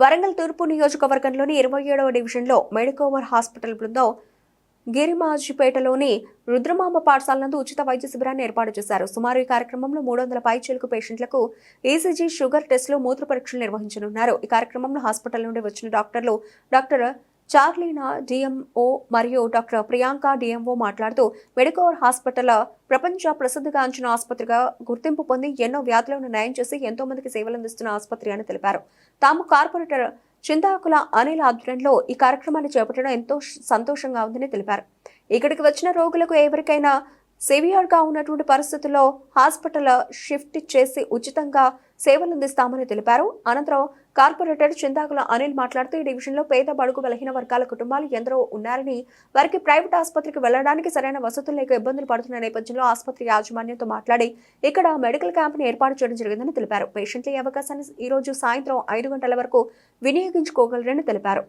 వరంగల్ తూర్పు నియోజకవర్గంలోని ఇరవై ఏడవ డివిజన్లో మెడికోవర్ హాస్పిటల్ బృందం గిరిమాజిపేటలోని రుద్రమామ పాఠశాల నందు ఉచిత వైద్య శిబిరాన్ని ఏర్పాటు చేశారు. సుమారు ఈ కార్యక్రమంలో మూడు వందల పైచీలకు పేషెంట్లకు ఈసీజీ షుగర్ టెస్టులు మూత్ర పరీక్షలు నిర్వహించనున్నారు. ఈ కార్యక్రమంలో హాస్పిటల్ నుండి వచ్చిన డాక్టర్లు డాక్టర్ చార్లీనా డిఎంఓ మరియు డాక్టర్ ప్రియాంక డిఎంఓ మాట్లాడుతూ మెడికోవర్ హాస్పిటల్ ప్రపంచ ప్రసిద్ధిగాంచిన ఆసుపత్రిగా గుర్తింపు పొంది ఎన్నో వ్యాధులను నయం చేసి ఎంతో మందికి సేవలు అందిస్తున్న ఆసుపత్రి అని తెలిపారు. తాము కార్పొరేటర్ చింతాకుల అనిల్ ఆధ్వర్యంలో ఈ కార్యక్రమాన్ని చేపట్టడం ఎంతో సంతోషంగా ఉందని తెలిపారు. ఇక్కడికి వచ్చిన రోగులకు ఎవరికైనా సివియర్గా ఉన్నటువంటి పరిస్థితుల్లో హాస్పిటల్ షిఫ్ట్ చేసి ఉచితంగా సేవలు అందిస్తామని తెలిపారు. అనంతరం కార్పొరేటర్ చింతాకుల అనిల్ మాట్లాడుతూ ఈ డివిజన్లో పేద బడుగు బలహీన వర్గాల కుటుంబాలు ఎందరో ఉన్నారని వారికి ప్రైవేట్ ఆసుపత్రికి వెళ్ళడానికి సరైన వసతులు లేక ఇబ్బందులు పడుతున్న నేపథ్యంలో ఆసుపత్రి యాజమాన్యంతో మాట్లాడి ఇక్కడ మెడికల్ క్యాంప్ను ఏర్పాటు చేయడం జరిగిందని తెలిపారు. పేషెంట్ల ఈ అవకాశాన్ని ఈ రోజు సాయంత్రం ఐదు గంటల వరకు వినియోగించుకోగలరని తెలిపారు.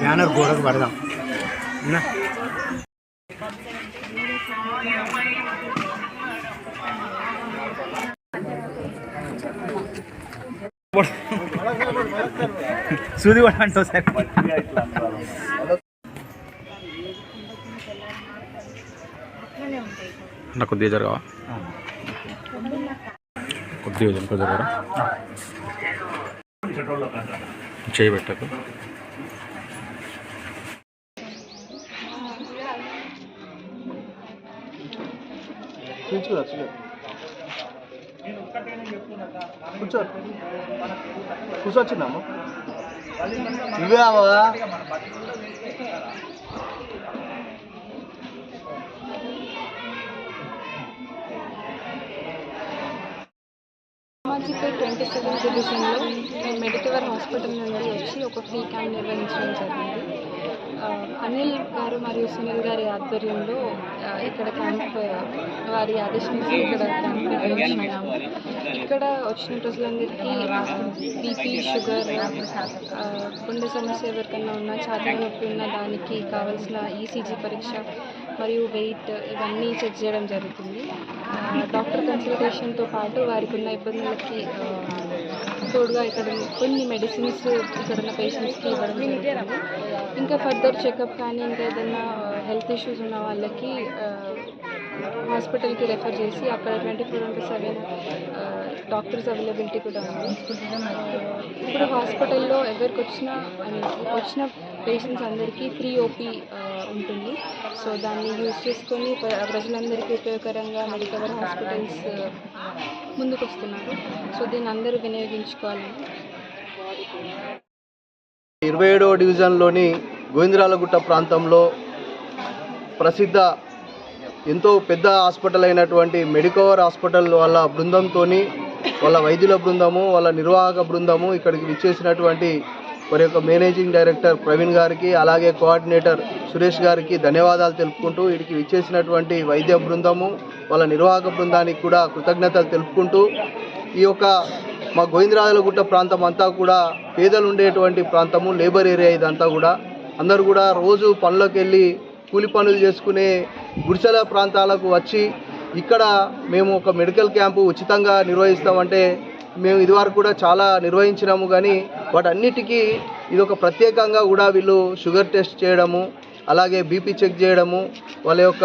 బ్యానర్ గోడకు పడదాం. సూది కూడా అంటావు సార్. నాకు కొద్దిగా జరగవా? కొద్దిగా జరగ జరగరా? పెట్టకు కూర్చో. కూర్చొచ్చిందమ్మ. ఇవే అమ్మా సామాజిక ట్వంటీ సెవెంత్ డివిజన్లో మేము మెడికవర్ హాస్పిటల్ నుండి వచ్చి ఒక ఫ్రీ క్యాంప్ నిర్వహించడం జరిగింది. అనిల్ గారు మరియు సునీల్ గారి ఆధ్వర్యంలో ఇక్కడ క్యాంప్ వారి ఆదేశం ఇక్కడ క్యాంప్ నిర్వహించుకున్నాము ఇక్కడ వచ్చిన ప్రజలందరికీ బీపీ షుగర్ గుండె సమస్య ఎవరికన్నా ఉన్నా ఛాతీ నొప్పి ఉన్న దానికి కావాల్సిన ఈసీజీ పరీక్ష మరియు వెయిట్ ఇవన్నీ చెక్ చేయడం జరుగుతుంది. డాక్టర్ కన్సల్టేషన్తో పాటు వారికి ఉన్న ఇబ్బందులకి తోడుగా ఇక్కడ కొన్ని మెడిసిన్స్ ఇక్కడ ఉన్న పేషెంట్స్కి ఇవ్వడం జరుగుతుంది. ఇంకా ఫర్దర్ చెకప్ కానీ ఇంకా ఏదైనా హెల్త్ ఇష్యూస్ ఉన్న వాళ్ళకి హాస్పిటల్కి రెఫర్ చేసి అక్కడ twenty four into seven doctors availability కూడా ఉంది. ఇప్పుడు హాస్పిటల్లో ఎవరికి వచ్చినా ఐ మీన్ వచ్చిన పేషెంట్స్ అందరికీ ఫ్రీ ఓపీ ఉంటుంది. సో దాన్ని యూజ్ చేసుకొని ప్ర- ప్రజలందరికీ ఉపయోగకరంగా మెడికవర్ హాస్పిటల్స్ ముందుకు వస్తున్నారు సో దీన్ని అందరూ వినియోగించుకోవాలని ఇరవై ఏడవ డివిజన్లోని గోవిందరాలగుట్ట ప్రాంతంలో ప్రసిద్ధ ఎంతో పెద్ద హాస్పిటల్ అయినటువంటి మెడికవర్ హాస్పిటల్ వాళ్ళ బృందంతో వాళ్ళ వైద్యుల బృందము వాళ్ళ నిర్వాహక బృందము ఇక్కడికి విచ్చేసినటువంటి మరి యొక్క మేనేజింగ్ డైరెక్టర్ ప్రవీణ్ గారికి అలాగే కోఆర్డినేటర్ సురేష్ గారికి ధన్యవాదాలు తెలుపుకుంటూ వీడికి విచ్చేసినటువంటి వైద్య బృందము వాళ్ళ నిర్వాహక బృందానికి కూడా కృతజ్ఞతలు తెలుపుకుంటూ ఈ యొక్క మా గోవిందరాజులగుట్ట ప్రాంతం అంతా కూడా పేదలు ఉండేటువంటి ప్రాంతము లేబర్ ఏరియా ఇదంతా కూడా. అందరూ కూడా రోజు పనులకు వెళ్ళి కూలి పనులు చేసుకునే గుడిసెల ప్రాంతాలకు వచ్చి ఇక్కడ మేము ఒక మెడికల్ క్యాంపు ఉచితంగా నిర్వహిస్తామంటే మేము ఇదివరకు కూడా చాలా నిర్వహించినాము కానీ వాటన్నిటికీ ఇది ఒక ప్రత్యేకంగా కూడా వీళ్ళు షుగర్ టెస్ట్ చేయడము అలాగే బీపీ చెక్ చేయడము వాళ్ళ యొక్క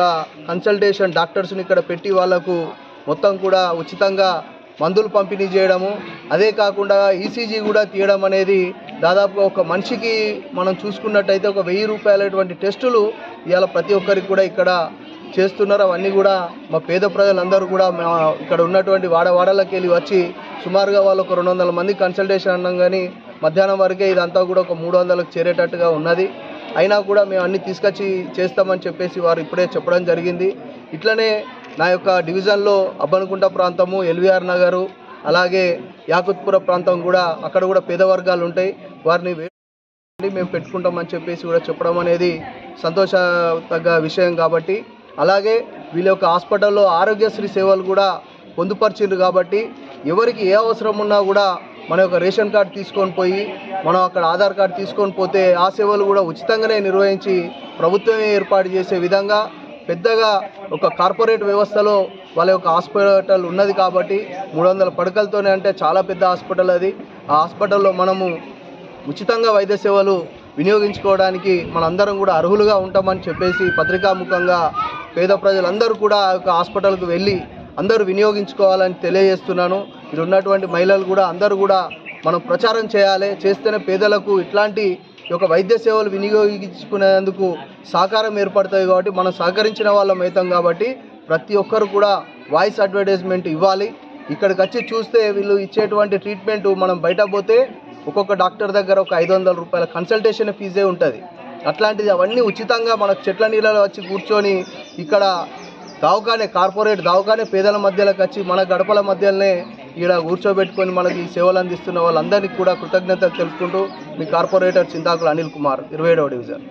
కన్సల్టేషన్ డాక్టర్స్ని ఇక్కడ పెట్టి వాళ్ళకు మొత్తం కూడా ఉచితంగా మందులు పంపిణీ చేయడము. అదే కాకుండా ఈసీజీ కూడా తీయడం అనేది దాదాపుగా ఒక మనిషికి మనం చూసుకున్నట్టయితే ఒక వెయ్యి రూపాయలటువంటి టెస్టులు ఇవాళ ప్రతి ఒక్కరికి కూడా ఇక్కడ చేస్తున్నారు. అవన్నీ కూడా మా పేద ప్రజలందరూ కూడా మా ఇక్కడ ఉన్నటువంటి వాడవాడలకు వెళ్ళి వచ్చి సుమారుగా వాళ్ళు ఒక రెండు వందల మంది కన్సల్టేషన్ అన్నాం కానీ మధ్యాహ్నం వరకే ఇదంతా కూడా ఒక మూడు వందలకు చేరేటట్టుగా ఉన్నది. అయినా కూడా మేము అన్ని తీసుకొచ్చి చేస్తామని చెప్పేసి వారు ఇప్పుడే చెప్పడం జరిగింది. ఇట్లనే నా యొక్క డివిజన్లో అబ్బనకుంట ప్రాంతము ఎల్విఆర్ నగరు అలాగే యాకుత్పుర ప్రాంతం కూడా అక్కడ కూడా పేద వర్గాలు ఉంటాయి. వారిని మేము పెట్టుకుంటామని చెప్పేసి కూడా చెప్పడం అనేది సంతోషతగ్గ విషయం కాబట్టి అలాగే వీళ్ళ యొక్క హాస్పిటల్లో ఆరోగ్యశ్రీ సేవలు కూడా పొందుపరిచిండ్రు కాబట్టి ఎవరికి ఏ అవసరం ఉన్నా కూడా మన యొక్క రేషన్ కార్డు తీసుకొని పోయి మనం అక్కడ ఆధార్ కార్డు తీసుకొని పోతే ఆ సేవలు కూడా ఉచితంగానే నిర్వహించి ప్రభుత్వమే ఏర్పాటు చేసే విధంగా పెద్దగా ఒక కార్పొరేట్ వ్యవస్థలో వాళ్ళ యొక్క హాస్పిటల్ ఉన్నది కాబట్టి మూడు వందల పడకలతోనే అంటే చాలా పెద్ద హాస్పిటల్ అది. ఆ హాస్పిటల్లో మనము ఉచితంగా వైద్య సేవలు వినియోగించుకోవడానికి మనందరం కూడా అర్హులుగా ఉంటామని చెప్పేసి పత్రికాముఖంగా పేద ప్రజలందరూ కూడా ఆ యొక్క హాస్పిటల్కు వెళ్ళి అందరూ వినియోగించుకోవాలని తెలియజేస్తున్నాను. ఇక్కడ ఉన్నటువంటి మహిళలు కూడా అందరూ కూడా మనం ప్రచారం చేయాలి. చేస్తేనే పేదలకు ఇట్లాంటి ఒక యొక్క వైద్య సేవలు వినియోగించుకునేందుకు సహకారం ఏర్పడతాయి కాబట్టి మనం సహకరించిన వాళ్ళం అవుతాం కాబట్టి ప్రతి ఒక్కరు కూడా వాయిస్ అడ్వర్టైజ్మెంట్ ఇవ్వాలి. ఇక్కడికి వచ్చి చూస్తే వీళ్ళు ఇచ్చేటువంటి ట్రీట్మెంట్ మనం బయట పోతే ఒక్కొక్క డాక్టర్ దగ్గర ఒక ఐదు వందల రూపాయల కన్సల్టేషన్ ఫీజే ఉంటుంది. అట్లాంటిది అవన్నీ ఉచితంగా మనకు చెట్ల నీళ్ళలో వచ్చి కూర్చొని ఇక్కడ దవాఖానే కార్పొరేట్ దవాఖానే పేదల మధ్యలోకి వచ్చి మన గడపల మధ్యలోనే ఈడ కూర్చోబెట్టుకొని మనకి సేవలు అందిస్తున్న వాళ్ళందరికీ కూడా కృతజ్ఞతలు తెలుపుకుంటూ మీ కార్పొరేటర్ చింతాకులు అనిల్ కుమార్ ఇరవై ఏడవ డివిజన్.